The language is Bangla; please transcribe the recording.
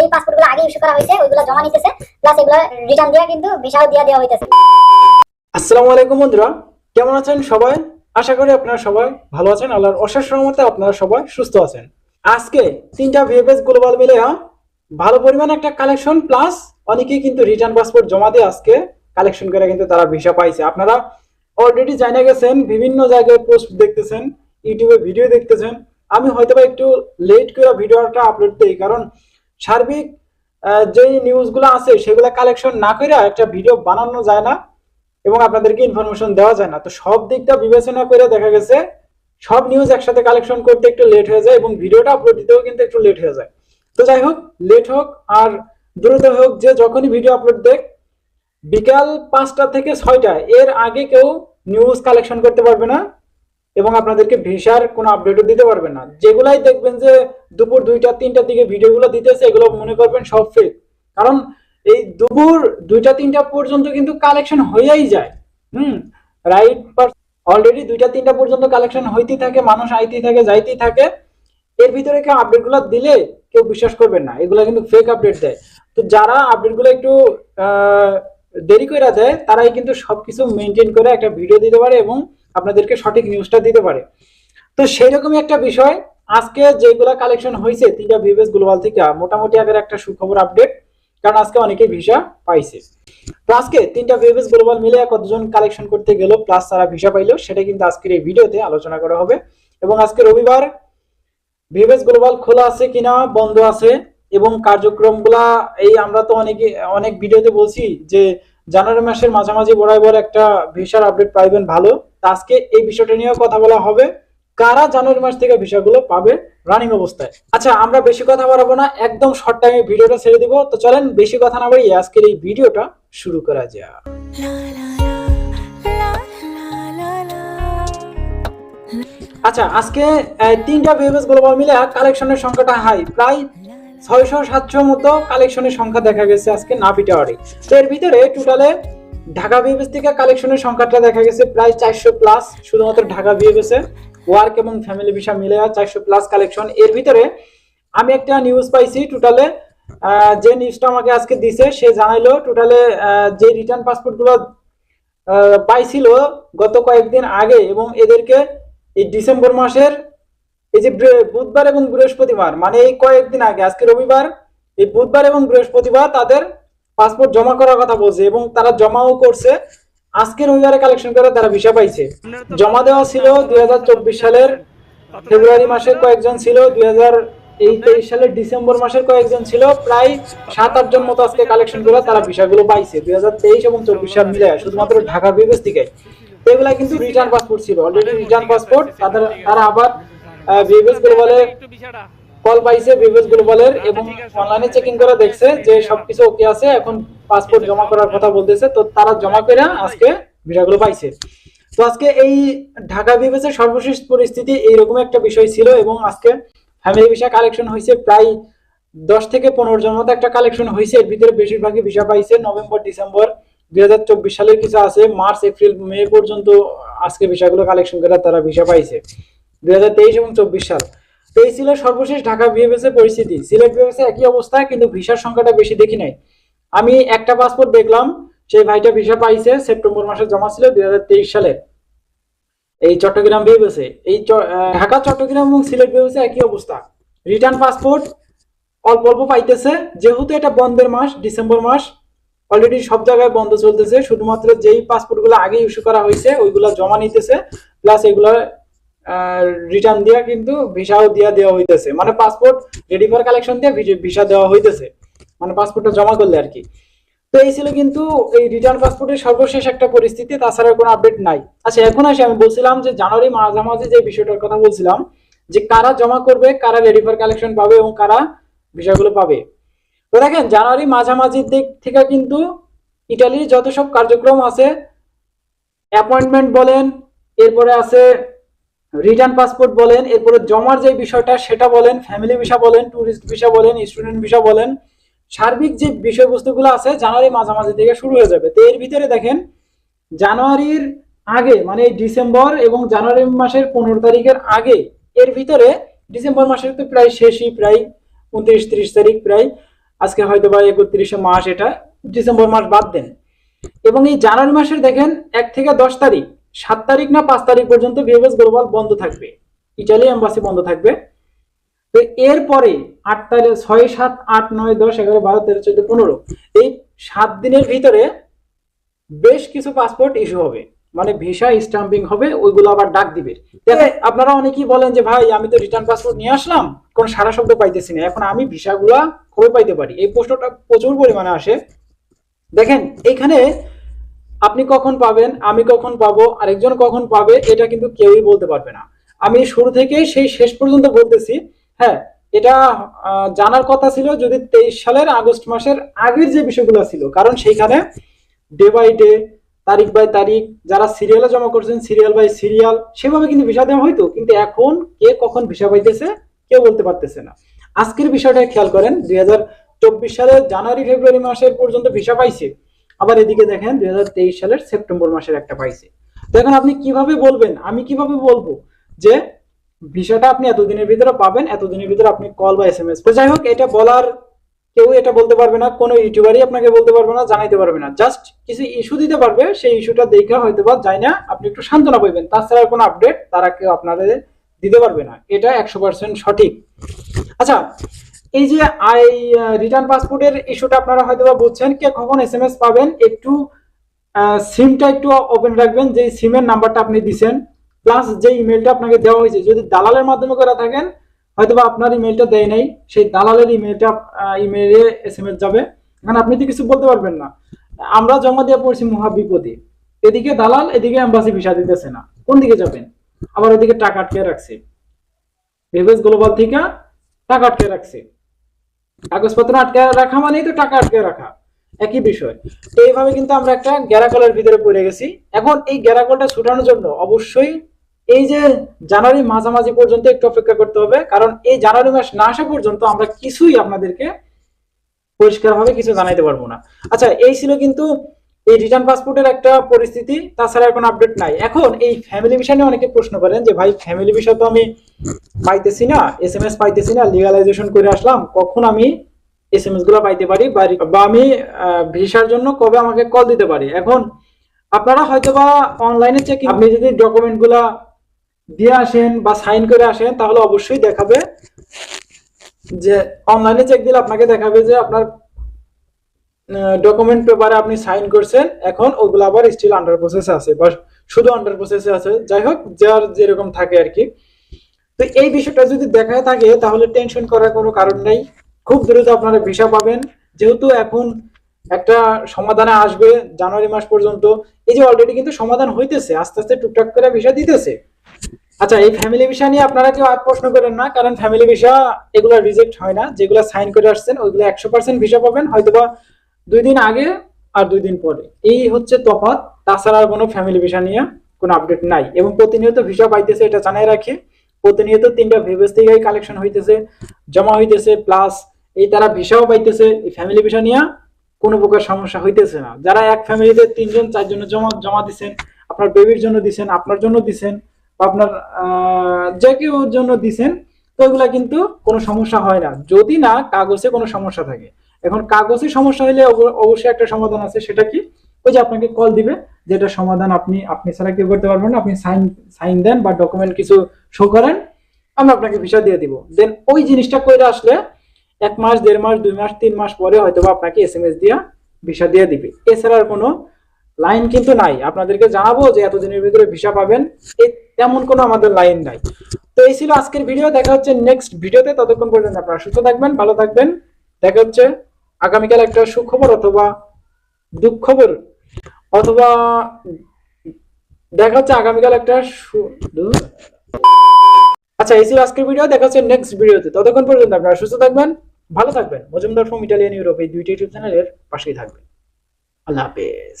যেই পাসপোর্টগুলো আগে ইস্যু করা হয়েছে ওইগুলো জমা নিতেছে প্লাস এগুলো রিটার্ন দেওয়া কিন্তু ভিসাও দিয়ে দেওয়া হইতেছে। আসসালামু আলাইকুম বন্ধুরা কেমন আছেন সবাই? আশা করি আপনারা সবাই ভালো আছেন আল্লাহর অশেষ রহমতে আপনারা সবাই সুস্থ আছেন। আজকে তিনটা ভিএফএস গ্লোবাল মিলে আহ, ভালো পরিমাণ একটা কালেকশন প্লাস অনেকেই কিন্তু রিটার্ন পাসপোর্ট জমা দিয়ে আজকে কালেকশন করে কিন্তু তারা ভিসা পাইছে। আপনারা অলরেডি জানা গেছেন বিভিন্ন জায়গায় পোস্ট দেখতেছেন ইউটিউবে ভিডিও দেখতেছেন। আমি হয়তো বা একটু লেট করে ভিডিওটা আপলোড দিই কারণ সার্বিক যেই নিউজগুলো আছে, সেগুলো কালেকশন না করে একটা ভিডিও বানানো যায় না এবং আপনাদেরকে ইনফরমেশন দেওয়া যায় না। তো সব দিকটা বিবেচনা করে দেখা গেছে, সব নিউজ একসাথে কালেকশন করতে একটু লেট হয়ে যায় এবং ভিডিওটা আপলোড দিতেও কিন্তু একটু লেট হয়ে যায়। তো যাই হোক লেট হোক আর দ্রুত হোক, যে যখনই ভিডিও আপলোড দেখ, বিকাল পাঁচটা থেকে ছয়টা এর আগে কেউ নিউজ কালেকশন করতে পারবে না। এবং আপনাদেরকে ভিসার কোনো আপডেটও দিতে পারবে না। যেগুলাই দেখবেন যে দুপুর দুইটা, তিনটার দিকে ভিডিওগুলো দিতেছে, এগুলো মনে করবেন সব ফেক কারণ এই দুপুর দুইটা, তিনটা পর্যন্ত কিন্তু কালেকশন হয়েই যায়। হুম রাইট অলরেডি দুইটা, তিনটা পর্যন্ত কালেকশন হইতেই থাকে, মানুষ আইতেই থাকে, যাইতেই থাকে। এর ভিতরে কেউ আপডেটগুলো দিলে কেউ বিশ্বাস করবেন না। এগুলো কিন্তু ফেক আপডেট দেয়। তো যারা আপডেটগুলো একটু দেরি করে দেয়, তারাই কিন্তু সবকিছু মেনটেন করে একটা ভিডিও দিতে পারে এবং আপনাদেরকে সঠিক নিউজটা দিতে পারে। তো সেই রকমই একটা বিষয়, আজকে যেগুলা কালেকশন হয়েছে তিনটা ভিভেস গ্লোবাল থেকে মোটামুটি আগের একটা সুখবর আপডেট কারণ আজকে অনেকেই ভিসা পাইছে। তো আজকে তিনটা ভিভেস গ্লোবাল মিলে কতজন কালেকশন করতে গেল প্লাস তারা ভিসা পাইলো, সেটা কিন্তু আজকের এই ভিডিওতে আলোচনা করা হবে। এবং আজকে রবিবার ভিভেস গ্লোবাল খোলা আছে কিনা, বন্ধ আছে, এবং কার্যক্রমগুলা, এই আমরা তো অনেকে, অনেক ভিডিওতে বলছি যে, জানুয়ারি মাসের মাঝামাঝি বরাবর একটা ভিসার আপডেট পাইবেন ভালো। আজকে এই বিষয়টা নিয়েও কথা বলা হবে। কারা জানুয়ারি মাস থেকে ভিসাগুলো পাবে রানিং অবস্থায়? আচ্ছা আমরা বেশি কথা বাড়াবো না, একদম শর্ট টাইমে ভিডিওটা ছেড়ে দিব। তো চলেন, বেশি কথা না বাড়িয়ে আজকের এই ভিডিওটা শুরু করা যাক। আচ্ছা আজকে তিনটা ভিএফএস গ্লোবাল মিলে কালেকশনের সংখ্যাটা হাই প্রায় ছয়শো সাতশো মতো কালেকশনের সংখ্যা দেখা গেছে আজকে নাপি টাওয়ারে তো এর ভিতরে টোটালে ঢাকা ভিএফএস থেকে কালেকশনের সংখ্যাটা দেখা গেছে প্রায় চারশো প্লাস শুধুমাত্র ঢাকা ভিএফএস এ। ওয়ার্ক এবং ফ্যামিলি ভিসা মিলে চারশো প্লাস কালেকশন এর ভিতরে আমি একটা নিউজ পাইছি টোটালে যে নিউজটা আমাকে আজকে দিছে, সে জানাইলো টোটালে যে রিটার্ন পাসপোর্টগুলো পাইছিল গত কয়েকদিন আগে এবং এদেরকে এই ডিসেম্বর মাসের এই যে বুধবার এবং বৃহস্পতিবার মানে এই কয়েকদিন আগে, আজকে রবিবার, এই বুধবার এবং বৃহস্পতিবার তাদের পাসপোর্ট জমা করার কথা বলছে এবং তারা জমাও করছে। আজকে রবিবারে কালেকশন করে তারা ভিসা পাইছে। জমা দেওয়া ছিল দুই সালের ফেব্রুয়ারি মাসের কয়েকজন ছিল, দুই এই তেইশ সালের ডিসেম্বর মাসের কয়েকজন ছিল। প্রায় সাত আট জন মতো আজকে কালেকশন করে তারা ভিসাগুলো পাইছে, দুই হাজার তেইশ এবং চব্বিশ সাল মিলে শুধুমাত্র ঢাকা বিবেচ থেকে এগুলা কিন্তু রিটার্ন পাসপোর্ট ছিল অলরেডি রিটার্ন পাসপোর্ট তাদের তারা আবার বিবেচ গ্লোবালে কল পাইছে বিবেচ গ্লোবালের এবং অনলাইনে চেকিং করে দেখছে যে সবকিছু ওকে আছে, এখন পাসপোর্ট জমা করার কথা বলতেছে, তো তারা জমা করে আজকে ভিসাগুলো পাইছে। তো আজকে এই ঢাকা বিবেচের সর্বশেষ পরিস্থিতি এইরকম একটা বিষয় ছিল, এবং আজকে ফ্যামিলি ভিসা কালেকশন হয়েছে প্রায় দশ থেকে পনেরো জন মতো একটা কালেকশন হয়েছে, এর ভিতরে বেশিরভাগই ভিসা পাইছে, নভেম্বর, ডিসেম্বর দুই হাজার চব্বিশ সালের কিছু আছে, মার্চ, এপ্রিল, মে পর্যন্ত আজকে ভিসাগুলো কালেকশন করে তারা ভিসা পাইছে। দুই হাজার তেইশ এবং চব্বিশ সাল। তো এই ছিল সর্বশেষ ঢাকা বিএফএস এর পরিস্থিতি। সিলেট বিএফএস একই অবস্থা, কিন্তু ভিসার সংখ্যাটা বেশি দেখি নাই। আমি একটা পাসপোর্ট দেখলাম, সেই ভাইটা ভিসা পাইছে, সেপ্টেম্বর মাসে জমা ছিল দুই হাজার তেইশ সালে। এই চট্টগ্রাম বিএফএসে এই চ- ঢাকা, চট্টগ্রাম এবং সিলেট বিএফএসে একই অবস্থা। রিটার্ন পাসপোর্ট অল্প অল্প পাইতেছে, যেহেতু এটা বন্ধের মাস, ডিসেম্বর মাস অলরেডি সব জায়গায় বন্ধ চলতেছে। শুধুমাত্র যেই পাসপোর্টগুলো আগে ইস্যু করা হয়েছে, ওইগুলো জমা নিতেছে প্লাস এগুলো রিটার্ন দিয়া কিন্তু ভিসাও দিয়া দেওয়া হইতেছে। মানে পাসপোর্ট রেডি ফর কালেকশন দিয়ে ভিসা দেওয়া হইতেছে। মানে পাসপোর্টটা জমা করলে আর কি। তো এই ছিল কিন্তু এই রিটার্ন পাসপোর্টের সর্বশেষ একটা পরিস্থিতি, তাছাড়া কোনো আপডেট নাই। আচ্ছা এখন আসি, আমি বলছিলাম যে জানুয়ারি মাঝামাঝি যে বিষয়টার কথা বলছিলাম, যে কারা জমা করবে, কারা রেডি ফর কালেকশন পাবে এবং কারা বিষয়গুলো পাবে। তো দেখেন, জানুয়ারি মাঝামাঝির দিক থেকে কিন্তু ইটালির যত সব কার্যক্রম আছে অ্যাপয়েন্টমেন্ট বলেন, এরপরে আছে রিটার্ন পাসপোর্ট বলেন, এরপরে জমার যে বিষয়টা সেটা বলেন ফ্যামিলি ভিসা বলেন ট্যুরিস্ট ভিসা বলেন স্টুডেন্ট ভিসা বলেন, সার্বিক যে বিষয়বস্তুগুলো আছে জানুয়ারি মাঝামাঝি থেকে শুরু হয়ে যাবে। তো এর ভিতরে দেখেন, জানুয়ারির আগে মানে ডিসেম্বর এবং জানুয়ারি মাসের পনেরো তারিখের আগে, এর ভিতরে ডিসেম্বর মাসের তো প্রায় শেষই, প্রায় উনত্রিশ, ত্রিশ তারিখ প্রায়, আজকে হয়তো বা একত্রিশে মাস এটা, ডিসেম্বর মাস বাদ দেন। এবং এই জানুয়ারি মাসের দেখেন, এক থেকে দশ তারিখ সাত তারিখ না পাঁচ তারিখ পর্যন্ত বিএফএস গ্লোবাল বন্ধ থাকবে। ইটালি এম্বাসি বন্ধ থাকবে। তো এরপরে আট তারিখ, ছয়, সাত, আট, নয়, দশ, এগারো, বারো, তেরো, চোদ্দ, পনেরো, এই সাত দিনের ভিতরে বেশ কিছু পাসপোর্ট ইস্যু হবে। মানে ভিসা স্টাম্পিং হবে, ওইগুলো আবার ডাক দিবে। আপনারা অনেকেই বলেন যে, ভাই, আমি তো রিটার্ন পাসপোর্ট নিয়ে আসলাম, কোন সারা শব্দ পাইতেছি না। এখন আমি ভিসাগুলা কবে পাইতে পারি। এই প্রশ্নটা প্রচুর পরিমাণে আসে। দেখেন, এখানে আপনি কখন পাবেন, আমি কখন পাবো, আরেকজন কখন পাবে, এটা কিন্তু কেউই বলতে পারবে না। আমি শুরু থেকে সেই শেষ পর্যন্ত বলতেছি হ্যাঁ এটা জানার কথা ছিল যদি তেইশ সালের আগস্ট মাসের আগের যে বিষয়গুলো ছিল, কারণ সেইখানে ডে বাই ডে, তারিখ বাই তারিখ, যারা সিরিয়ালে জমা করছেন সিরিয়াল বাই সিরিয়াল সেভাবে কিন্তু ভিসা দেওয়া হয়তো, কিন্তু এখন কে কখন ভিসা পাইতেছে, কেউ বলতে পারতেছে না। আজকের বিষয়টা খেয়াল করেন, দুই সালের জানুয়ারি, ফেব্রুয়ারি মাসের পর্যন্ত ভিসা পাইছে আবার এদিকে দেখেন দুই হাজার তেইশ সালের সেপ্টেম্বর মাসের একটা পাইছে। তো এখন আপনি কীভাবে বলবেন? আমি কীভাবে বলব? যে ভিসাটা আপনি এতদিনের ভিতরে পাবেন, এতদিনের ভিতরে আপনি কল বা এস এম এস যাই হোক, এটা বলার কেউ এটা বলতে পারবে না, কোনো ইউটিউবারই আপনাকে বলতে পারবে না, জানাইতে পারবে না। জাস্ট কিছু ইস্যু দিতে পারবে, সেই ইস্যুটা দেখে হয়তো বা যায় না আপনি একটু সান্ত্বনা পাইবেন তাছাড়া কোনো আপডেট তারা কেউ আপনাদের দিতে পারবে না। এটা একশো পার্সেন্ট সঠিক। আচ্ছা এই যে আই রিটার্ন পাসপোর্টের ইস্যুটা আপনারা হয়তো বা বুঝছেন কে কখন এস এম এস পাবেন, একটু সিমটা একটু ওপেন রাখবেন যে সিমের নাম্বারটা আপনি দিছেন প্লাস যে ইমেলটা আপনাকে দেওয়া হয়েছে, যদি দালালের মাধ্যমে করে থাকেন হয়তো বা আপনার ইমেলটা দেয় নাই, সেই দালালের ইমেলটা ইমেলে এস এম এস যাবে। এখানে আপনি তো কিছু বলতে পারবেন না। আমরা জমা দিয়ে পড়ছি মহা বিপদে এদিকে দালাল, এদিকে অ্যাম্বাসি ভিসা দিতেছে না। কোন দিকে যাবেন? আবার ওদিকে টাকা আটকে রাখছে। ভেবেস গ্লোবাল থেকে টাকা আটকে রাখছে। কাগজপত্র আটকে রাখা মানেই তো টাকা আটকে রাখা। একই বিষয়। তো এইভাবে কিন্তু আমরা একটা গ্যারাকলের ভিতরে পড়ে গেছি। এখন এই গ্যারাকলটা ছুটানোর জন্য অবশ্যই এই যে জানুয়ারি মাঝামাঝি পর্যন্ত একটু অপেক্ষা করতে হবে। কারণ এই জানুয়ারি মাস না আসা পর্যন্ত আমরা কিছুই আপনাদেরকে পরিষ্কারভাবে কিছু জানাইতে পারব না। আচ্ছা এই ছিল কিন্তু এই রিটার্ন পাসপোর্টের একটা পরিস্থিতি। তাছাড়া এখন আপডেট নাই। এখন এই ফ্যামিলি বিষয় নিয়ে অনেকে প্রশ্ন করেন যে, ভাই ফ্যামিলি বিষয় তো আমি পাইতেছি না এস এম এস পাইতেছি না লিগালাইজেশন করে আসলাম, কখন আমি এস এম এসগুলো পাইতে পারি বা আমি ভিসার জন্য কবে আমাকে কল দিতে পারি? এখন আপনারা হয়তো বা অনলাইনে চেক আপনি যদি ডকুমেন্টগুলা দিয়ে আসেন বা সাইন করে আসেন, তাহলে অবশ্যই দেখাবে যে অনলাইনে চেক দিলে আপনাকে দেখাবে যে আপনার ডকুমেন্ট পেপারে আপনি সাইন করছেন, এখন ওগুলো আবার স্টিল আন্ডার প্রসেসে আছে, বা শুধু আন্ডার প্রসেসে আছে। যাই হোক, যার যেরকম থাকে আর কি। তো এই বিষয়টা যদি দেখায় থাকে, তাহলে টেনশন করার কোনো কারণ নেই। খুব দ্রুত আপনারা ভিসা পাবেন। যেহেতু এখন একটা সমাধানে আসবে জানুয়ারি মাস পর্যন্ত। এই যে অলরেডি কিন্তু সমাধান হইতেছে, আস্তে আস্তে টুকটাক করে ভিসা দিতেছে। আচ্ছা এই ফ্যামিলি ভিসা নিয়ে আপনারা কেউ আর প্রশ্ন করেন না, কারণ ফ্যামিলি ভিসা এগুলো রিজেক্ট হয় না। যেগুলো সাইন করে আসছেন, ওইগুলো একশো পার্সেন্ট ভিসা পাবেন, হয়তোবা দুই দিন আগে আর দুই দিন পরে। এই হচ্ছে তফাৎ। তাছাড়া আর কোনো ফ্যামিলি ভিসা নিয়ে কোনো আপডেট নাই। এবং প্রতিনিয়ত ভিসা পাইতেছে, এটা জানাই রাখি। প্রতিনিয়ত তিনটা ভেবেস থেকে কালেকশন হইতেছে, জমা হইতেছে প্লাস এই তারা ভিসাও পাইতেছে, এই ফ্যামিলি ভিসা নিয়ে কোনো প্রকার সমস্যা হইতেছে না। যারা এক ফ্যামিলিতে তিনজন, চারজনের জমা জমা দিছেন, আপনার বেবির জন্য দিছেন, আপনার জন্য দিছেন, বা আপনার যে কেউ জন্য দিছেন, তো এগুলা কিন্তু কোনো সমস্যা হয় না। যদি না, কাগজে কোনো সমস্যা থাকে। এখন কাগজে সমস্যা হলে অবশ্যই একটা সমাধান আছে, সেটা কি? ওই যে আপনাকে কল দিবে, যেটা সমাধান আপনি আপনি ছাড়া কেউ করতে পারবেন না। আপনি সাইন সাইন দেন বা ডকুমেন্ট কিছু শো করেন আমরা আপনাকে ভিসা দিয়ে দিব। দেন ওই জিনিসটা করে আসলে এক মাস, দেড় মাস, দুই মাস, তিন মাস পরে হয়তো বা আপনাকে এস এম এস দিয়ে ভিসা দিয়ে দিবে। এছাড়া আর কোনো লাইন কিন্তু নাই। আপনাদেরকে জানাব যে এতদিনের ভিতরে ভিসা পাবেন। তেমন কোনো আমাদের লাইন নাই। তো এই ছিল আজকের ভিডিও দেখা হচ্ছে নেক্সট ভিডিওতে ততক্ষণ পর্যন্ত আপনারা সুস্থ থাকবেন, ভালো থাকবেন। দেখা হচ্ছে আগামীকাল একটা সুখবর অথবা দুঃখবর, অথবা দেখা হচ্ছে আগামীকাল একটা আচ্ছা এই ছিল আজকের ভিডিও দেখা হচ্ছে নেক্সট ভিডিওতে ততক্ষণ পর্যন্ত আপনারা সুস্থ থাকবেন, ভালো থাকবেন। মজুমদার ফ্রম ইটালিয়ান ইউরোপ এই দুইটি ইউটিউব চ্যানেলের পাশেই থাকবেন। আল্লাহ হাফেজ।